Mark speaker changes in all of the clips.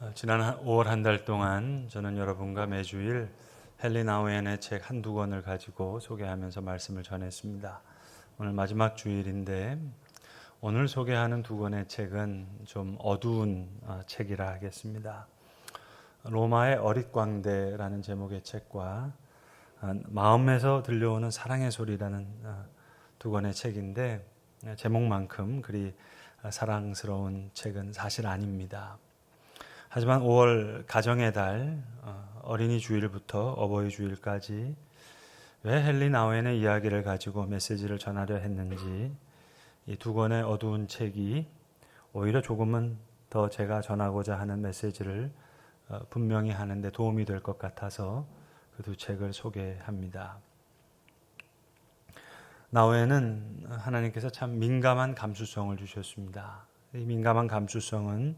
Speaker 1: 어, 지난 5월 한 달 동안 저는 여러분과 매주일 헨리 나우엔의 책 한두 권을 가지고 소개하면서 말씀을 전했습니다. 오늘 마지막 주일인데 오늘 소개하는 두 권의 책은 좀 어두운 어, 책이라 하겠습니다. 로마의 어릿광대라는 제목의 책과 어, 마음에서 들려오는 사랑의 소리라는 어, 두 권의 책인데 어, 제목만큼 그리 어, 사랑스러운 책은 사실 아닙니다. 하지만 5월 가정의 달 어, 어린이 주일부터 어버이 주일까지 왜 헨리 나우엔의 이야기를 가지고 메시지를 전하려 했는지 이 두 권의 어두운 책이 오히려 조금은 더 제가 전하고자 하는 메시지를 어, 분명히 하는데 도움이 될 것 같아서 그 두 책을 소개합니다. 나우엔은 하나님께서 참 민감한 감수성을 주셨습니다. 이 민감한 감수성은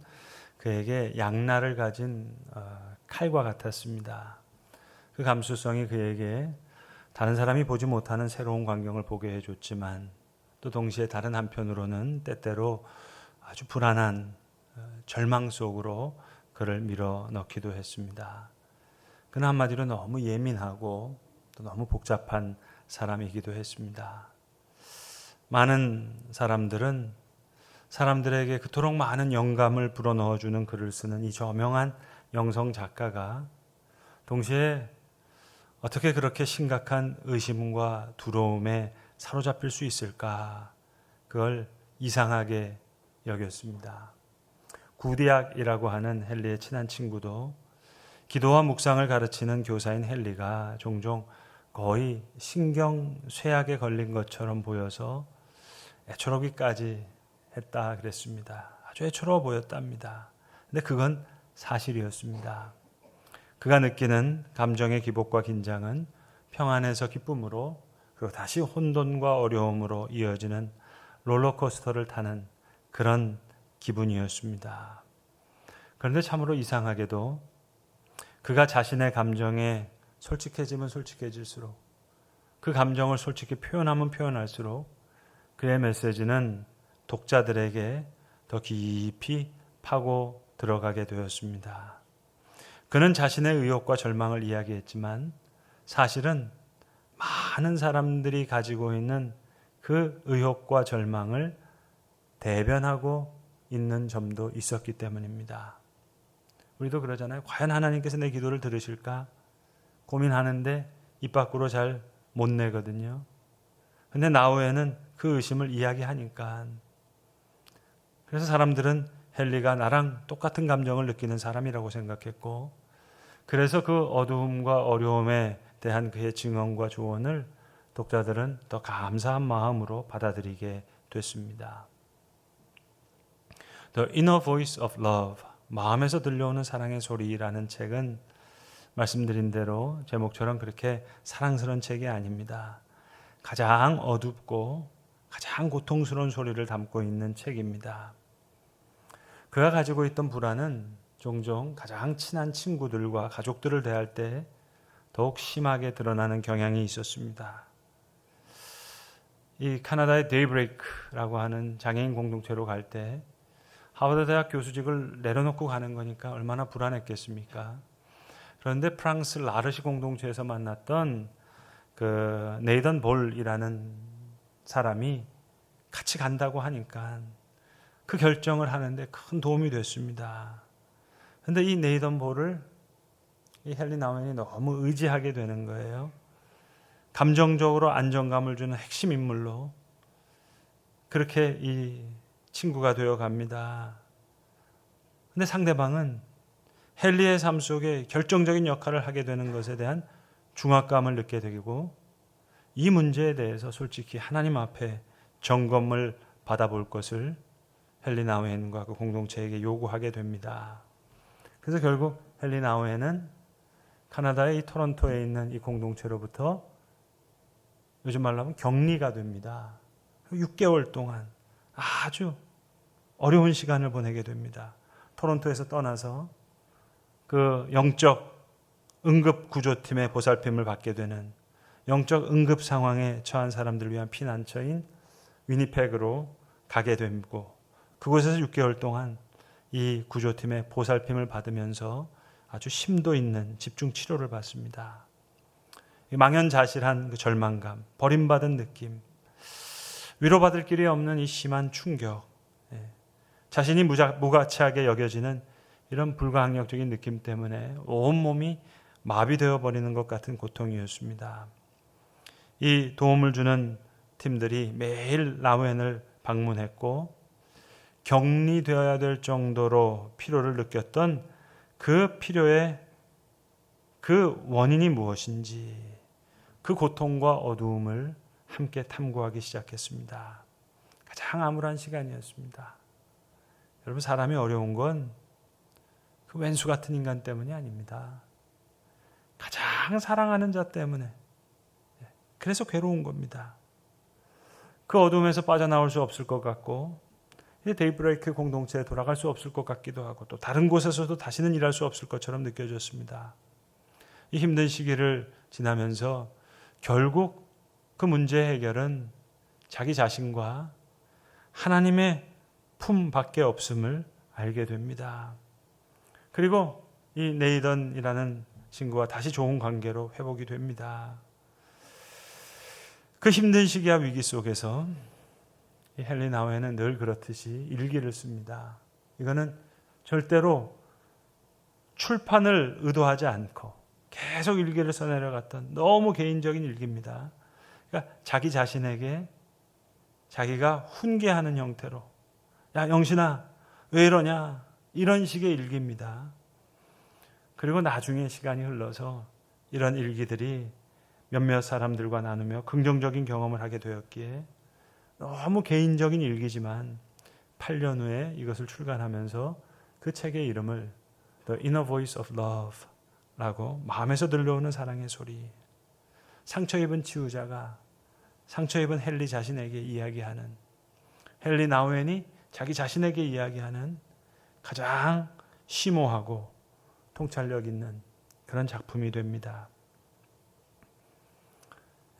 Speaker 1: 그에게 양날을 가진 어, 칼과 같았습니다. 그 감수성이 그에게 다른 사람이 보지 못하는 새로운 광경을 보게 해줬지만 또 동시에 다른 한편으로는 때때로 아주 불안한 어, 절망 속으로 그를 밀어 넣기도 했습니다. 그는 한마디로 너무 예민하고 또 너무 복잡한 사람이기도 했습니다. 많은 사람들은 사람들에게 그토록 많은 영감을 불어넣어 주는 글을 쓰는 이 저명한 영성 작가가 동시에 어떻게 그렇게 심각한 의심과 두려움에 사로잡힐 수 있을까? 그걸 이상하게 여겼습니다. 구디악이라고 하는 헨리의 친한 친구도 기도와 묵상을 가르치는 교사인 헨리가 종종 거의 신경 쇠약에 걸린 것처럼 보여서 애처롭기까지 했다 그랬습니다. 아주 애처로워 보였답니다. 근데 그건 사실이었습니다. 그가 느끼는 감정의 기복과 긴장은 평안에서 기쁨으로 그리고 다시 혼돈과 어려움으로 이어지는 롤러코스터를 타는 그런 기분이었습니다. 그런데 참으로 이상하게도 그가 자신의 감정에 솔직해지면 솔직해질수록 그 감정을 솔직히 표현하면 표현할수록 그의 메시지는 독자들에게 더 깊이 파고 들어가게 되었습니다. 그는 자신의 의욕과 절망을 이야기했지만 사실은 많은 사람들이 가지고 있는 그 의욕과 절망을 대변하고 있는 점도 있었기 때문입니다. 우리도 그러잖아요. 과연 하나님께서 내 기도를 들으실까? 고민하는데 입 밖으로 잘 못 내거든요. 근데 나후에는 그 의심을 이야기하니까 그래서 사람들은 헨리가 나랑 똑같은 감정을 느끼는 사람이라고 생각했고 그래서 그 어두움과 어려움에 대한 그의 증언과 조언을 독자들은 더 감사한 마음으로 받아들이게 됐습니다. The Inner Voice of Love 마음에서 들려오는 사랑의 소리라는 책은 말씀드린 대로 제목처럼 그렇게 사랑스러운 책이 아닙니다. 가장 어둡고 가장 고통스러운 소리를 담고 있는 책입니다. 그가 가지고 있던 불안은 종종 가장 친한 친구들과 가족들을 대할 때 더욱 심하게 드러나는 경향이 있었습니다. 이 카나다의 데이브레이크라고 하는 장애인 공동체로 갈 때 하버드 대학 교수직을 내려놓고 가는 거니까 얼마나 불안했겠습니까? 그런데 프랑스 라르시 공동체에서 만났던 그 네이던 볼이라는 사람이 같이 간다고 하니까 그 결정을 하는데 큰 도움이 됐습니다. 근데 이 네이던 볼을 이 헨리 나우엔이 너무 의지하게 되는 거예요. 감정적으로 안정감을 주는 핵심 인물로 그렇게 이 친구가 되어 갑니다. 근데 상대방은 헨리의 삶 속에 결정적인 역할을 하게 되는 것에 대한 중압감을 느끼게 되고 이 문제에 대해서 솔직히 하나님 앞에 점검을 받아볼 것을 헨리 나우엔과 그 공동체에게 요구하게 됩니다. 그래서 결국 헨리 나우엔은 카나다의 이 토론토에 있는 이 공동체로부터 요즘 말로 하면 격리가 됩니다. 6개월 동안 아주 어려운 시간을 보내게 됩니다. 토론토에서 떠나서 그 영적 응급 구조팀의 보살핌을 받게 되는 영적 응급 상황에 처한 사람들을 위한 피난처인 위니펙으로 가게 되고 그곳에서 6개월 동안 이 구조팀의 보살핌을 받으면서 아주 심도 있는 집중 치료를 받습니다. 망연자실한 그 절망감, 버림받은 느낌, 위로받을 길이 없는 이 심한 충격, 예. 자신이 무자, 무가치하게 여겨지는 이런 불가항력적인 느낌 때문에 온몸이 마비되어 버리는 것 같은 고통이었습니다. 이 도움을 주는 팀들이 매일 라우엔을 방문했고 격리되어야 될 정도로 필요를 느꼈던 그 필요의 그 원인이 무엇인지 그 고통과 어두움을 함께 탐구하기 시작했습니다. 가장 암울한 시간이었습니다. 여러분 사람이 어려운 건 그 왼수 같은 인간 때문이 아닙니다. 가장 사랑하는 자 때문에 그래서 괴로운 겁니다. 그 어둠에서 빠져나올 수 없을 것 같고 데이브레이크 공동체에 돌아갈 수 없을 것 같기도 하고 또 다른 곳에서도 다시는 일할 수 없을 것처럼 느껴졌습니다. 이 힘든 시기를 지나면서 결국 그 문제 해결은 자기 자신과 하나님의 품 밖에 없음을 알게 됩니다. 그리고 이 네이던이라는 친구와 다시 좋은 관계로 회복이 됩니다. 그 힘든 시기와 위기 속에서 헨리 나우에는 늘 그렇듯이 일기를 씁니다. 이거는 절대로 출판을 의도하지 않고 계속 일기를 써내려갔던 너무 개인적인 일기입니다. 그러니까 자기 자신에게 자기가 훈계하는 형태로 야 영신아 왜 이러냐 이런 식의 일기입니다. 그리고 나중에 시간이 흘러서 이런 일기들이 몇몇 사람들과 나누며 긍정적인 경험을 하게 되었기에 너무 개인적인 일기지만 8년 후에 이것을 출간하면서 그 책의 이름을 The Inner Voice of Love 라고 마음에서 들려오는 사랑의 소리. 상처 입은 치유자가 상처 입은 헨리 자신에게 이야기하는 헨리 나우엔이 자기 자신에게 이야기하는 가장 심오하고 통찰력 있는 그런 작품이 됩니다.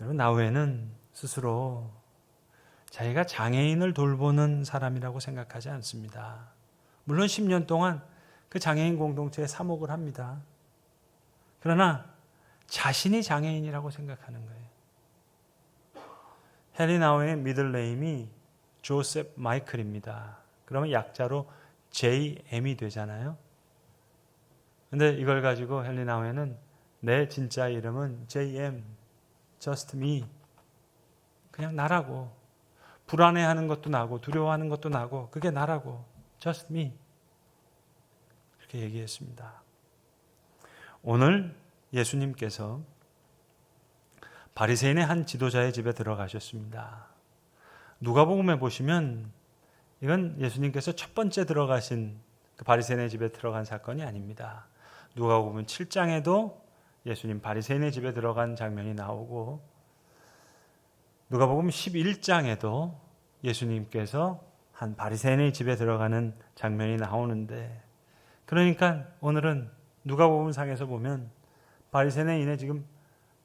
Speaker 1: 여러분 나우엔은 스스로 자기가 장애인을 돌보는 사람이라고 생각하지 않습니다. 물론 10년 동안 그 장애인 공동체에 사목을 합니다. 그러나 자신이 장애인이라고 생각하는 거예요. 헬리나우의 미들네임이 조셉 마이클입니다. 그러면 약자로 JM이 되잖아요. 근데 이걸 가지고 헬리나우에는 내 진짜 이름은 JM, just me. 그냥 나라고. 불안해하는 것도 나고 두려워하는 것도 나고 그게 나라고. just me. 이렇게 얘기했습니다. 오늘 예수님께서 바리새인의 한 지도자의 집에 들어가셨습니다. 누가복음에 보시면 이건 예수님께서 첫 번째 들어가신 그 바리새인의 집에 들어간 사건이 아닙니다. 누가복음 7장에도 예수님 바리새인의 집에 들어간 장면이 나오고 누가복음 11장에도 예수님께서 한 바리새인의 집에 들어가는 장면이 나오는데 그러니까 오늘은 누가복음 상에서 보면 바리새인의 지금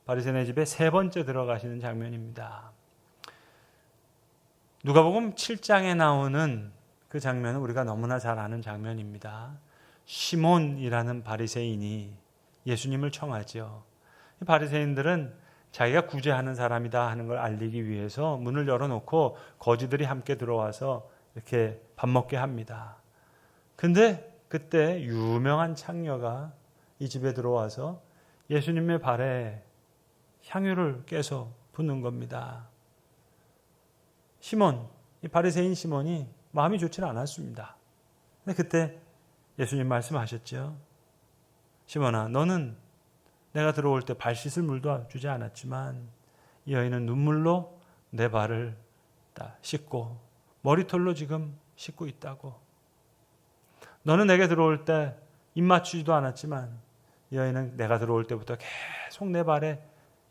Speaker 1: 바리새인의 집에 세 번째 들어가시는 장면입니다. 누가복음 7장에 나오는 그 장면은 우리가 너무나 잘 아는 장면입니다. 시몬이라는 바리새인이 예수님을 청하죠. 바리새인들은 자기가 구제하는 사람이다 하는 걸 알리기 위해서 문을 열어놓고 거지들이 함께 들어와서 이렇게 밥 먹게 합니다. 근데 그때 유명한 창녀가 이 집에 들어와서 예수님의 발에 향유를 깨서 붓는 겁니다. 시몬, 이 바리새인 시몬이 마음이 좋지는 않았습니다. 근데 그때 예수님 말씀하셨죠. 시몬아, 너는 내가 들어올 때 발 씻을 물도 주지 않았지만 이 여인은 눈물로 내 발을 씻고 머리털로 지금 씻고 있다고. 너는 내게 들어올 때 입 맞추지도 않았지만 이 여인은 내가 들어올 때부터 계속 내 발에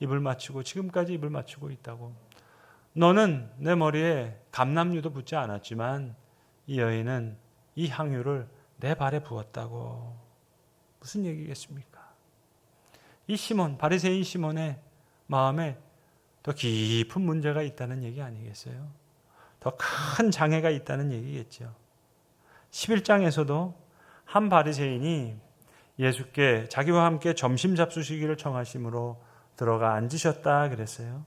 Speaker 1: 입을 맞추고 지금까지 입을 맞추고 있다고. 너는 내 머리에 감남류도 붙지 않았지만 이 여인은 이 향유를 내 발에 부었다고. 무슨 얘기겠습니까? 이 시몬, 바리새인 시몬의 마음에 더 깊은 문제가 있다는 얘기 아니겠어요? 더 큰 장애가 있다는 얘기겠죠. 11장에서도 한 바리새인이 예수께 자기와 함께 점심 잡수시기를 청하심으로 들어가 앉으셨다 그랬어요.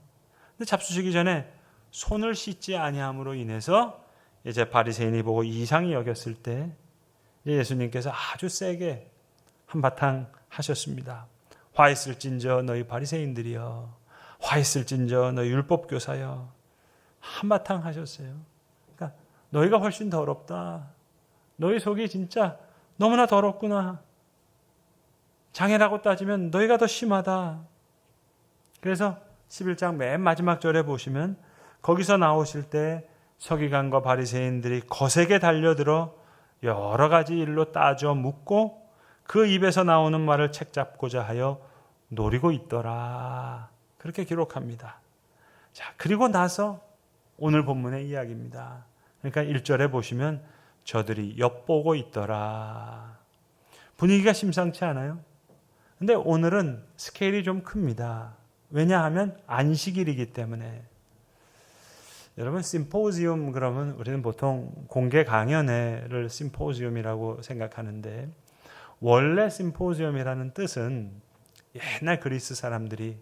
Speaker 1: 근데 잡수시기 전에 손을 씻지 아니함으로 인해서 이제 바리새인이 보고 이상히 여겼을 때 예수님께서 아주 세게 한바탕 하셨습니다. 화 있을진저 너희 바리새인들이여 화 있을진저 너희 율법 교사여 한바탕 하셨어요. 그러니까 너희가 훨씬 더럽다. 너희 속이 진짜 너무나 더럽구나. 장애라고 따지면 너희가 더 심하다. 그래서 11장 맨 마지막 절에 보시면 거기서 나오실 때 서기관과 바리새인들이 거세게 달려들어 여러 가지 일로 따져 묻고 그 입에서 나오는 말을 책잡고자 하여 노리고 있더라. 그렇게 기록합니다. 자, 그리고 나서 오늘 본문의 이야기입니다. 그러니까 1절에 보시면 저들이 엿보고 있더라. 분위기가 심상치 않아요? 근데 오늘은 스케일이 좀 큽니다. 왜냐하면 안식일이기 때문에. 여러분 심포지움 그러면 우리는 보통 공개 강연회를 심포지움이라고 생각하는데 원래 심포지움이라는 뜻은 옛날 그리스 사람들이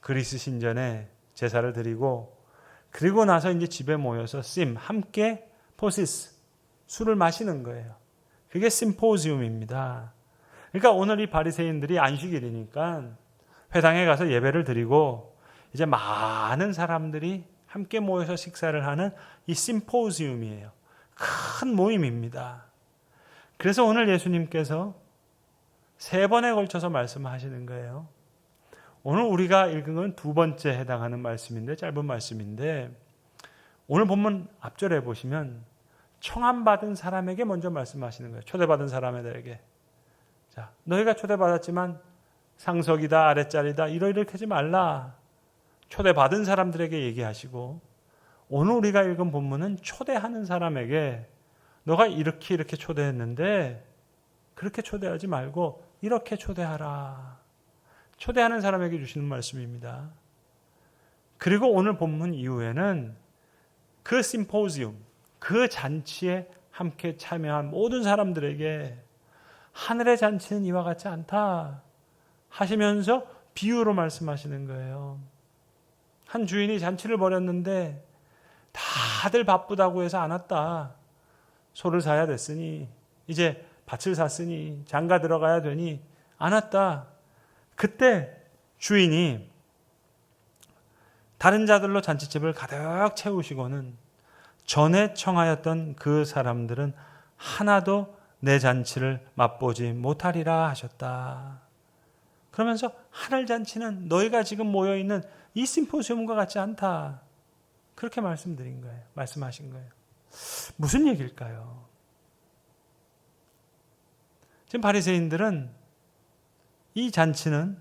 Speaker 1: 그리스 신전에 제사를 드리고 그리고 나서 이제 집에 모여서 심 함께 포시스 술을 마시는 거예요. 그게 심포지움입니다. 그러니까 오늘 이 바리새인들이 안식일이니까 회당에 가서 예배를 드리고 이제 많은 사람들이 함께 모여서 식사를 하는 이 심포지움이에요. 큰 모임입니다. 그래서 오늘 예수님께서 세 번에 걸쳐서 말씀하시는 거예요. 오늘 우리가 읽은 건 두 번째 해당하는 말씀인데 짧은 말씀인데 오늘 본문 앞절에 보시면 청함 받은 사람에게 먼저 말씀하시는 거예요. 초대받은 사람들에게. 자, 너희가 초대받았지만 상석이다, 아랫자리다, 이러이렇게 하지 말라. 초대받은 사람들에게 얘기하시고, 오늘 우리가 읽은 본문은 초대하는 사람에게 너가 이렇게 이렇게 초대했는데, 그렇게 초대하지 말고, 이렇게 초대하라. 초대하는 사람에게 주시는 말씀입니다. 그리고 오늘 본문 이후에는 그 심포지움, 그 잔치에 함께 참여한 모든 사람들에게 하늘의 잔치는 이와 같지 않다 하시면서 비유로 말씀하시는 거예요. 한 주인이 잔치를 벌였는데 다들 바쁘다고 해서 안 왔다. 소를 사야 됐으니 이제 밭을 샀으니 장가 들어가야 되니 안 왔다. 그때 주인이 다른 자들로 잔치집을 가득 채우시고는 전에 청하였던 그 사람들은 하나도 내 잔치를 맛보지 못하리라 하셨다. 그러면서 하늘 잔치는 너희가 지금 모여 있는 이 심포지움과 같지 않다. 그렇게 말씀드린 거예요. 말씀하신 거예요. 무슨 얘기일까요? 지금 바리새인들은 이 잔치는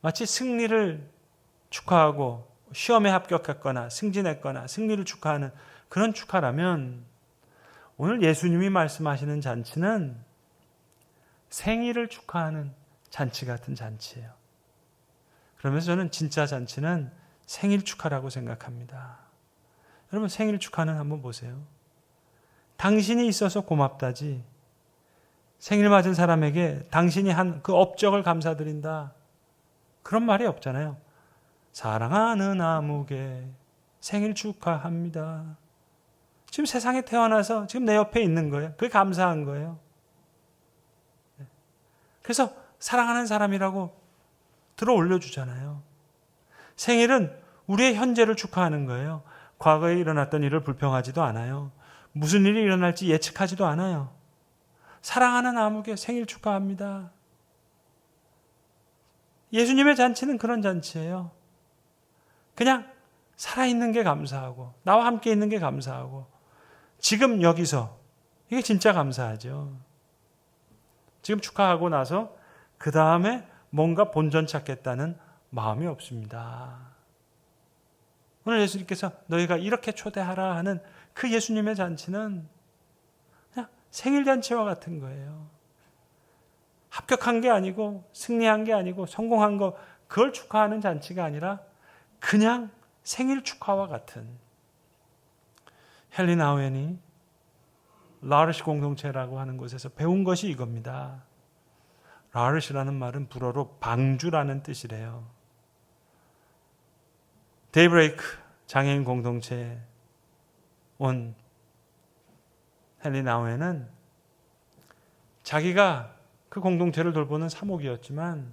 Speaker 1: 마치 승리를 축하하고 시험에 합격했거나 승진했거나 승리를 축하하는 그런 축하라면 오늘 예수님이 말씀하시는 잔치는 생일을 축하하는 잔치 같은 잔치예요. 그러면서 저는 진짜 잔치는 생일 축하라고 생각합니다. 여러분 생일 축하는 한번 보세요. 당신이 있어서 고맙다지. 생일 맞은 사람에게 당신이 한 그 업적을 감사드린다. 그런 말이 없잖아요. 사랑하는 아무개 생일 축하합니다. 지금 세상에 태어나서 지금 내 옆에 있는 거예요. 그게 감사한 거예요. 네. 그래서 사랑하는 사람이라고 들어 올려주잖아요. 생일은 우리의 현재를 축하하는 거예요. 과거에 일어났던 일을 불평하지도 않아요. 무슨 일이 일어날지 예측하지도 않아요. 사랑하는 아무개 생일 축하합니다. 예수님의 잔치는 그런 잔치예요. 그냥 살아있는 게 감사하고, 나와 함께 있는 게 감사하고, 지금 여기서, 이게 진짜 감사하죠. 지금 축하하고 나서, 그 다음에 뭔가 본전 찾겠다는 마음이 없습니다. 오늘 예수님께서 너희가 이렇게 초대하라 하는 그 예수님의 잔치는 생일 잔치와 같은 거예요. 합격한 게 아니고 승리한 게 아니고 성공한 거 그걸 축하하는 잔치가 아니라 그냥 생일 축하와 같은 헬린 아우엔이 라르시 공동체라고 하는 곳에서 배운 것이 이겁니다. 라르시라는 말은 불어로 방주라는 뜻이래요. 데이브레이크 장애인 공동체 온 헨리 나우에는 자기가 그 공동체를 돌보는 사목이었지만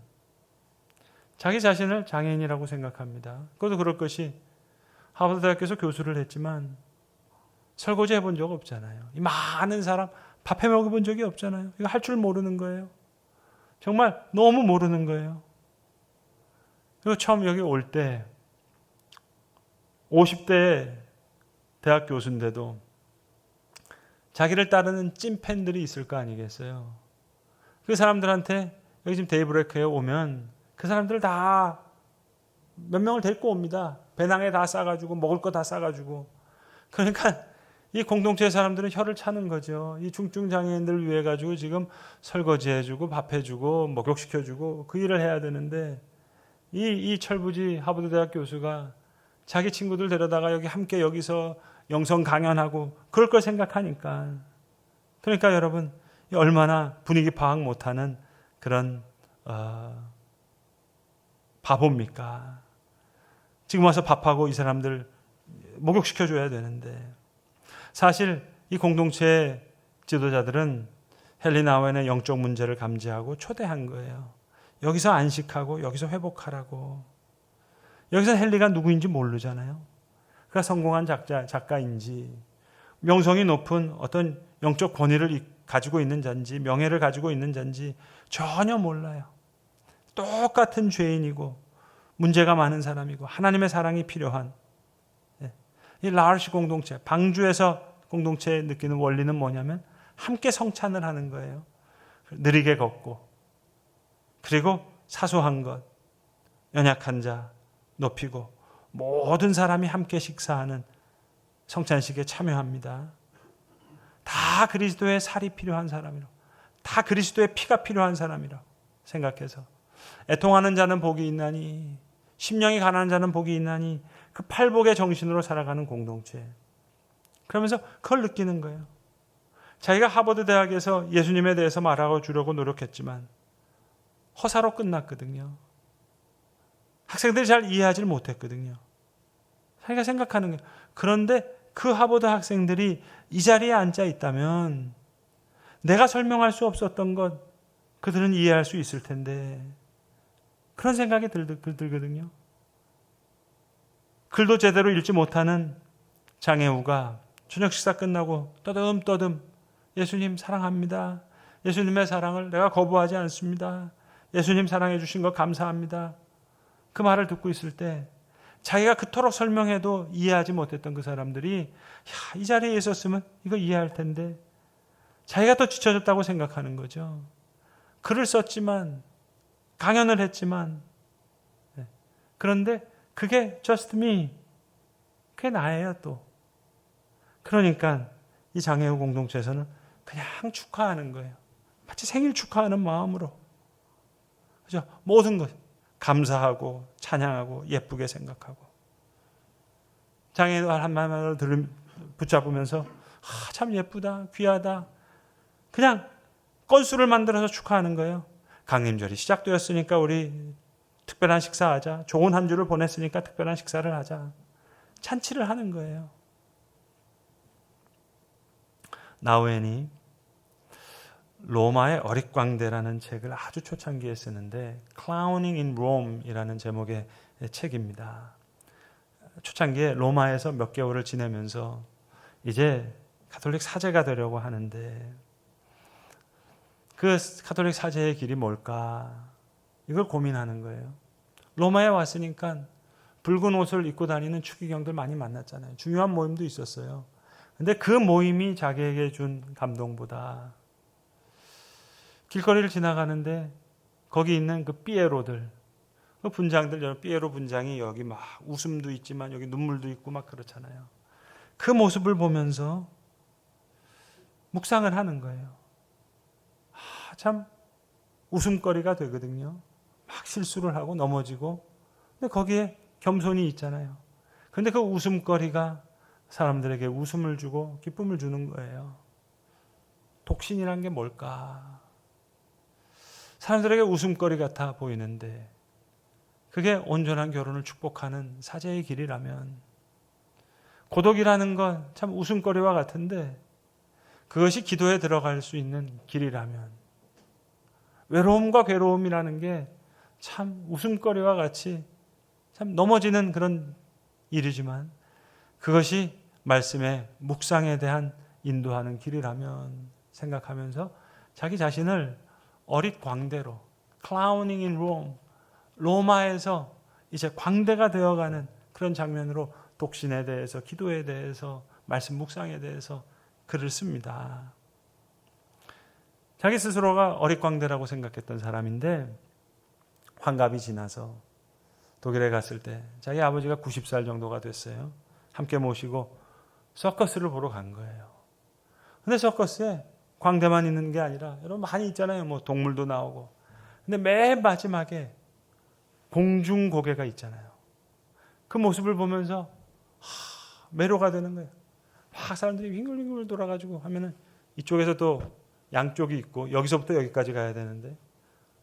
Speaker 1: 자기 자신을 장애인이라고 생각합니다. 그것도 그럴 것이 하버드 대학교에서 교수를 했지만 설거지 해본 적 없잖아요. 이 많은 사람 밥 해 먹어본 적이 없잖아요. 이거 할 줄 모르는 거예요. 정말 너무 모르는 거예요. 그리고 처음 여기 올 때 50대 대학 교수인데도 자기를 따르는 찐 팬들이 있을 거 아니겠어요. 그 사람들한테 여기 지금 데이브레이크에 오면 그 사람들 다 몇 명을 데리고 옵니다. 배낭에 다 싸가지고 먹을 거 다 싸가지고. 그러니까 이 공동체 사람들은 혀를 차는 거죠. 이 중증 장애인들 위해 가지고 지금 설거지 해 주고 밥 해 주고 목욕시켜 주고 그 일을 해야 되는데 이, 이 철부지 하버드 대학 교수가 자기 친구들 데려다가 여기 함께 여기서 영성 강연하고 그럴 걸 생각하니까 그러니까 여러분 얼마나 분위기 파악 못하는 그런 어, 바보입니까? 지금 와서 밥하고 이 사람들 목욕시켜 줘야 되는데 사실 이 공동체 지도자들은 헬리나웬의 영적 문제를 감지하고 초대한 거예요. 여기서 안식하고 여기서 회복하라고. 여기서 헨리가 누구인지 모르잖아요. 그가 성공한 작자, 작가인지 명성이 높은 어떤 영적 권위를 가지고 있는 자인지 명예를 가지고 있는 자인지 전혀 몰라요. 똑같은 죄인이고 문제가 많은 사람이고 하나님의 사랑이 필요한 예. 이 라르시 공동체 방주에서 공동체에 느끼는 원리는 뭐냐면 함께 성찬을 하는 거예요. 느리게 걷고 그리고 사소한 것 연약한 자 높이고 모든 사람이 함께 식사하는 성찬식에 참여합니다. 다 그리스도의 살이 필요한 사람이라. 다 그리스도의 피가 필요한 사람이라 생각해서 애통하는 자는 복이 있나니 심령이 가난한 자는 복이 있나니 그 팔복의 정신으로 살아가는 공동체. 그러면서 그걸 느끼는 거예요. 자기가 하버드 대학에서 예수님에 대해서 말하고 주려고 노력했지만 허사로 끝났거든요. 학생들이 잘 이해하지 못했거든요. 자기가 생각하는 거예요. 그런데 그 하버드 학생들이 이 자리에 앉아 있다면 내가 설명할 수 없었던 것 그들은 이해할 수 있을 텐데 그런 생각이 들, 들거든요. 글도 제대로 읽지 못하는 장애우가 저녁 식사 끝나고 떠듬떠듬 예수님 사랑합니다. 예수님의 사랑을 내가 거부하지 않습니다. 예수님 사랑해 주신 거 감사합니다. 그 말을 듣고 있을 때 자기가 그토록 설명해도 이해하지 못했던 그 사람들이 야, 이 자리에 있었으면 이거 이해할 텐데. 자기가 더 지쳐졌다고 생각하는 거죠. 글을 썼지만 강연을 했지만. 네. 그런데 그게 just me. 그게 나예요 또. 그러니까 이 장애우 공동체에서는 그냥 축하하는 거예요. 마치 생일 축하하는 마음으로. 그죠? 모든 것 감사하고 찬양하고 예쁘게 생각하고 장애인 한마디를 들으 붙잡으면서 아, 참 예쁘다 귀하다 그냥 건수를 만들어서 축하하는 거예요 강림절이 시작되었으니까 우리 특별한 식사하자. 좋은 한 주를 보냈으니까 특별한 식사를 하자. 잔치를 하는 거예요. 나우엔이 로마의 어릿광대라는 책을 아주 초창기에 쓰는데 Clowning in Rome이라는 제목의 책입니다. 초창기에 로마에서 몇 개월을 지내면서 이제 가톨릭 사제가 되려고 하는데 그 카톨릭 사제의 길이 뭘까? 이걸 고민하는 거예요. 로마에 왔으니까 붉은 옷을 입고 다니는 추기경들 많이 만났잖아요. 중요한 모임도 있었어요. 근데 그 모임이 자기에게 준 감동보다 길거리를 지나가는데 거기 있는 그 삐에로들, 그 분장들, 삐에로 분장이 여기 막 웃음도 있지만 여기 눈물도 있고 막 그렇잖아요. 그 모습을 보면서 묵상을 하는 거예요. 참 웃음거리가 되거든요. 막 실수를 하고 넘어지고. 근데 거기에 겸손이 있잖아요. 근데 그 웃음거리가 사람들에게 웃음을 주고 기쁨을 주는 거예요. 독신이란 게 뭘까? 사람들에게 웃음거리 같아 보이는데 그게 온전한 결혼을 축복하는 사제의 길이라면 고독이라는 건 참 웃음거리와 같은데 그것이 기도에 들어갈 수 있는 길이라면 외로움과 괴로움이라는 게 참 웃음거리와 같이 참 넘어지는 그런 일이지만 그것이 말씀의 묵상에 대한 인도하는 길이라면 생각하면서 자기 자신을 어릿 광대로 클라우닝 인 롬 로마에서 이제 광대가 되어가는 그런 장면으로 독신에 대해서 기도에 대해서 말씀 묵상에 대해서 글을 씁니다. 자기 스스로가 어릿 광대라고 생각했던 사람인데 환갑이 지나서 독일에 갔을 때 자기 아버지가 90살 정도가 됐어요. 함께 모시고 서커스를 보러 간 거예요. 근데 서커스에 광대만 있는 게 아니라 여러분 많이 있잖아요. 뭐 동물도 나오고. 근데 맨 마지막에 공중 고개가 있잖아요. 그 모습을 보면서 하, 매료가 되는 거예요. 막 사람들이 윙글윙글 돌아가지고 하면은 이쪽에서 또 양쪽이 있고 여기서부터 여기까지 가야 되는데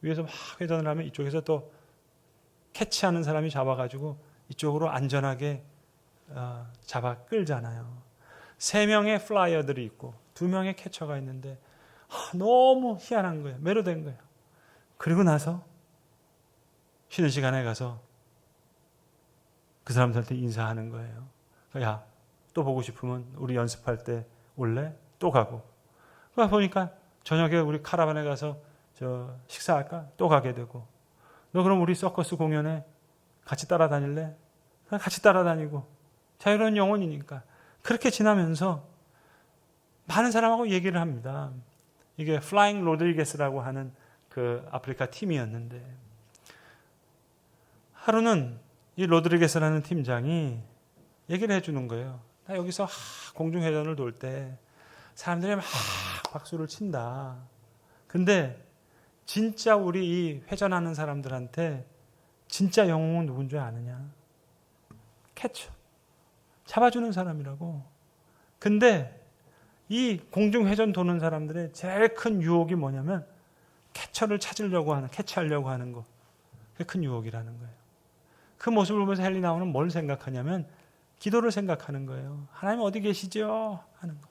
Speaker 1: 위에서 막 회전을 하면 이쪽에서 또 캐치하는 사람이 잡아가지고 이쪽으로 안전하게 어, 잡아 끌잖아요. 세 명의 플라이어들이 있고 두 명의 캐쳐가 있는데 아, 너무 희한한 거예요. 매료된 거예요. 그리고 나서 쉬는 시간에 가서 그 사람들한테 인사하는 거예요. 야, 또 보고 싶으면 우리 연습할 때 올래? 또 가고. 그 보니까 저녁에 우리 카라반에 가서 저 식사할까? 또 가게 되고. 너 그럼 우리 서커스 공연에 같이 따라다닐래? 같이 따라다니고. 자유로운 영혼이니까. 그렇게 지나면서 많은 사람하고 얘기를 합니다. 이게 플라잉 로드리게스라고 하는 그 아프리카 팀이었는데 하루는 이 로드리게스라는 팀장이 얘기를 해주는 거예요. 나 여기서 공중회전을 돌 때 사람들이 막 박수를 친다. 근데 진짜 우리 이 회전하는 사람들한테 진짜 영웅은 누군 줄 아느냐? 캐쳐. 잡아주는 사람이라고. 근데 이 공중회전 도는 사람들의 제일 큰 유혹이 뭐냐면 캐쳐를 찾으려고 하는, 캐치하려고 하는 거. 그게 큰 유혹이라는 거예요. 그 모습을 보면서 헨리 나오는 뭘 생각하냐면 기도를 생각하는 거예요. 하나님 어디 계시죠? 하는 거.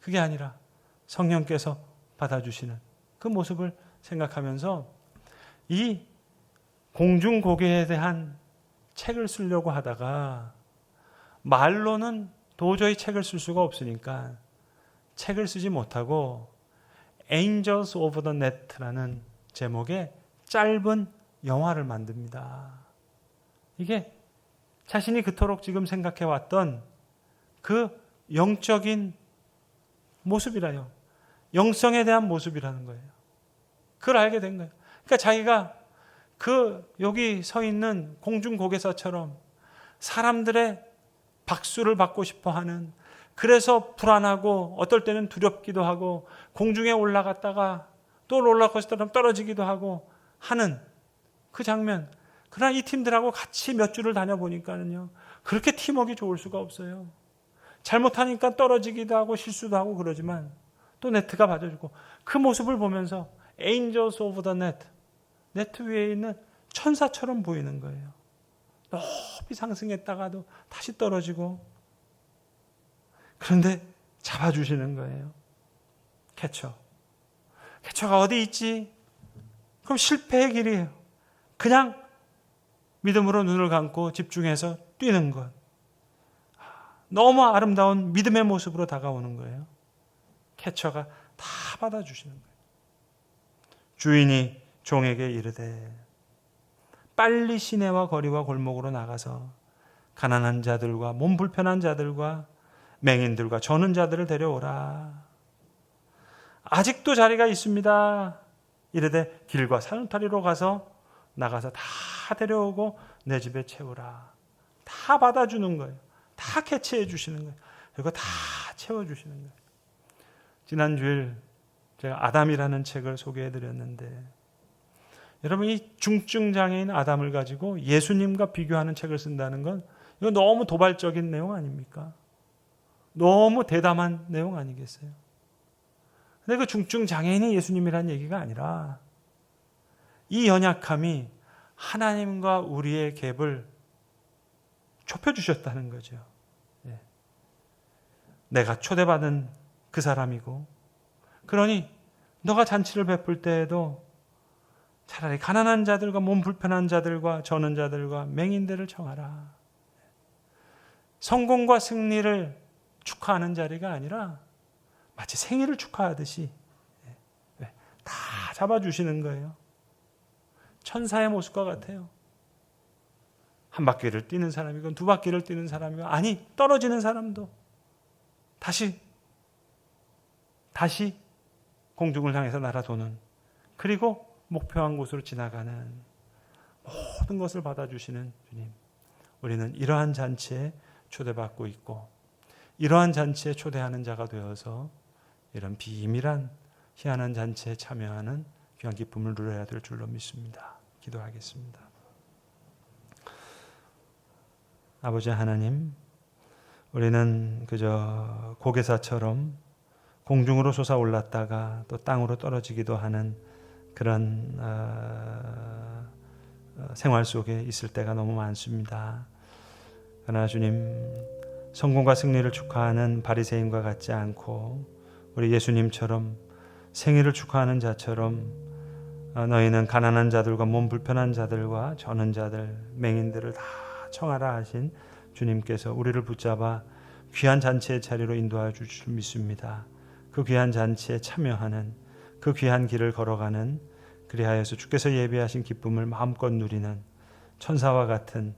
Speaker 1: 그게 아니라 성령께서 받아주시는 그 모습을 생각하면서 이 공중 고개에 대한 책을 쓰려고 하다가 말로는 도저히 책을 쓸 수가 없으니까 책을 쓰지 못하고 Angels of the Net라는 제목의 짧은 영화를 만듭니다. 이게 자신이 그토록 지금 생각해 왔던 그 영적인 모습이라요. 영성에 대한 모습이라는 거예요. 그걸 알게 된 거예요. 그러니까 자기가 그 여기 서 있는 공중 고개사처럼 사람들의 박수를 받고 싶어 하는 그래서 불안하고 어떨 때는 두렵기도 하고 공중에 올라갔다가 또 롤러코스터처럼 떨어지기도 하고 하는 그 장면. 그러나 이 팀들하고 같이 몇 주를 다녀보니까는요. 그렇게 팀워크가 좋을 수가 없어요. 잘못하니까 떨어지기도 하고 실수도 하고 그러지만 또 네트가 받아주고 그 모습을 보면서 Angels of the Net 네트 위에 있는 천사처럼 보이는 거예요. 높이 상승했다가도 다시 떨어지고 그런데 잡아주시는 거예요. 캐쳐. 캐쳐가 어디 있지? 그럼 실패의 길이에요. 그냥 믿음으로 눈을 감고 집중해서 뛰는 것. 너무 아름다운 믿음의 모습으로 다가오는 거예요. 캐쳐가 다 받아주시는 거예요. 주인이 종에게 이르되 빨리 시내와 거리와 골목으로 나가서 가난한 자들과 몸 불편한 자들과 맹인들과 저는 자들을 데려오라. 아직도 자리가 있습니다. 이르되 길과 산울타리로 가서 나가서 다 데려오고 내 집에 채우라. 다 받아주는 거예요. 다 캐치해 주시는 거예요. 그리고 다 채워 주시는 거예요. 지난 주일 제가 아담이라는 책을 소개해 드렸는데 여러분 이 중증 장애인 아담을 가지고 예수님과 비교하는 책을 쓴다는 건 이거 너무 도발적인 내용 아닙니까? 너무 대담한 내용 아니겠어요? 근데 그 중증 장애인이 예수님이란 얘기가 아니라 이 연약함이 하나님과 우리의 갭을 좁혀 주셨다는 거죠. 예. 내가 초대받은 그 사람이고, 그러니 너가 잔치를 베풀 때에도 차라리 가난한 자들과 몸 불편한 자들과 저는 자들과 맹인들을 청하라. 성공과 승리를 축하하는 자리가 아니라 마치 생일을 축하하듯이 예. 다 잡아주시는 거예요. 천사의 모습과 같아요. 한 바퀴를 뛰는 사람이건 두 바퀴를 뛰는 사람이건 아니 떨어지는 사람도 다시 다시 공중을 향해서 날아도는 그리고 목표한 곳으로 지나가는 모든 것을 받아주시는 주님. 우리는 이러한 잔치에 초대받고 있고 이러한 잔치에 초대하는 자가 되어서 이런 비밀한 희한한 잔치에 참여하는 귀한 기쁨을 누려야 될 줄로 믿습니다. 기도하겠습니다. 아버지 하나님, 우리는 그저 고개사처럼 공중으로 솟아올랐다가 또 땅으로 떨어지기도 하는 그런 어, 어, 생활 속에 있을 때가 너무 많습니다. 그러나 주님 성공과 승리를 축하하는 바리새인과 같지 않고 우리 예수님처럼 생일을 축하하는 자처럼 어, 너희는 가난한 자들과 몸 불편한 자들과 저는 자들 맹인들을 다 청하라 하신 주님께서 우리를 붙잡아 귀한 잔치의 자리로 인도하여 주실 줄 믿습니다. 그 귀한 잔치에 참여하는 그 귀한 길을 걸어가는 그리하여서 주께서 예비하신 기쁨을 마음껏 누리는 천사와 같은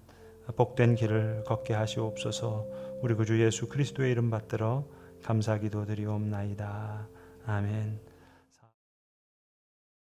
Speaker 1: 복된 길을 걷게 하시옵소서. 우리 구주 예수 그리스도의 이름 받들어 감사 기도 드리옵나이다. 아멘.